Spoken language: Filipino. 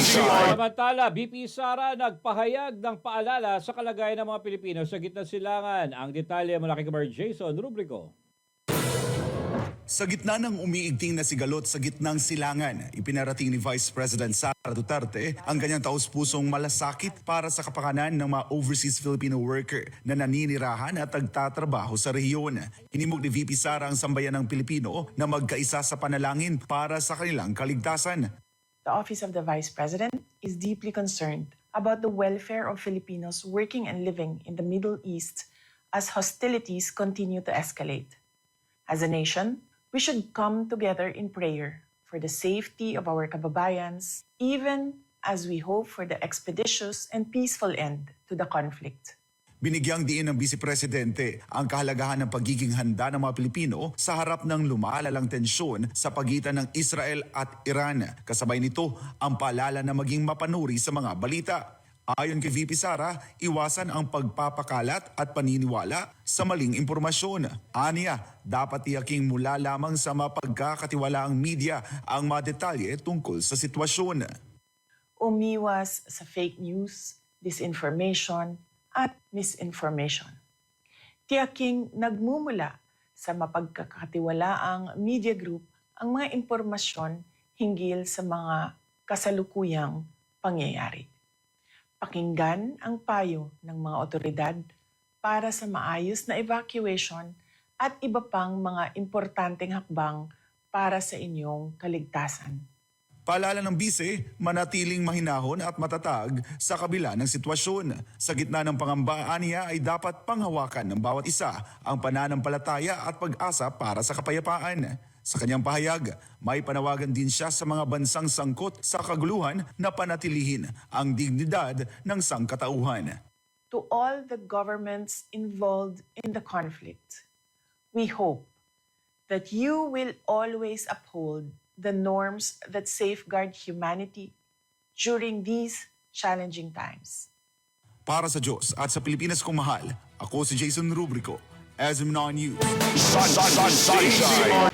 Sunshine. Samantala, BP Sara nagpahayag ng paalala sa kalagayan ng mga Pilipino sa gitna silangan. Ang detalye mula kay Kamar Jason Rubrico. Sa gitna ng umiigting na sigalot sa gitnang silangan, ipinarating ni Vice President Sara Duterte ang kanyang taus-pusong malasakit para sa kapakanan ng mga overseas Filipino worker na naninirahan at nagtatrabaho sa rehiyon. Hinimok ni VP Sara ang sambayan ng Pilipino na magkaisa sa panalangin para sa kanilang kaligtasan. The Office of the Vice President is deeply concerned about the welfare of Filipinos working and living in the Middle East as hostilities continue to escalate. As a nation, we should come together in prayer for the safety of our kababayans, even as we hope for the expeditious and peaceful end to the conflict. Binigyang diin ng Vice Presidente ang kahalagahan ng pagiging handa ng mga Pilipino sa harap ng lumaalalang tensyon sa pagitan ng Israel at Iran. Kasabay nito ang paalala na maging mapanuri sa mga balita. Ayon kay VP Sara, iwasan ang pagpapakalat at paniniwala sa maling impormasyon. Aniya, dapat tiyaking mula lamang sa mapagkakatiwalaang media ang mga detalye tungkol sa sitwasyon. umiwas sa fake news, disinformation, at misinformation. Tiyaking nagmumula sa mapagkakatiwalaang media group ang mga impormasyon hinggil sa mga kasalukuyang pangyayari. Pakinggan ang payo ng mga otoridad para sa maayos na evacuation at iba pang mga importanteng hakbang para sa inyong kaligtasan. Paalala ng bise, manatiling mahinahon at matatag sa kabila ng sitwasyon. Sa gitna ng pangambaan niya ay dapat panghawakan ng bawat isa ang pananampalataya at pag-asa para sa kapayapaan. Sa kanyang pahayag, may panawagan din siya sa mga bansang sangkot sa kaguluhan na panatilihin ang dignidad ng sangkatauhan. to all the governments involved in the conflict, we hope that you will always uphold the norms that safeguard humanity during these challenging times. Para sa Diyos at sa Pilipinas kong mahal, ako si Jason Rubrico, SM9 News. Sun, sun, sun, sunshine.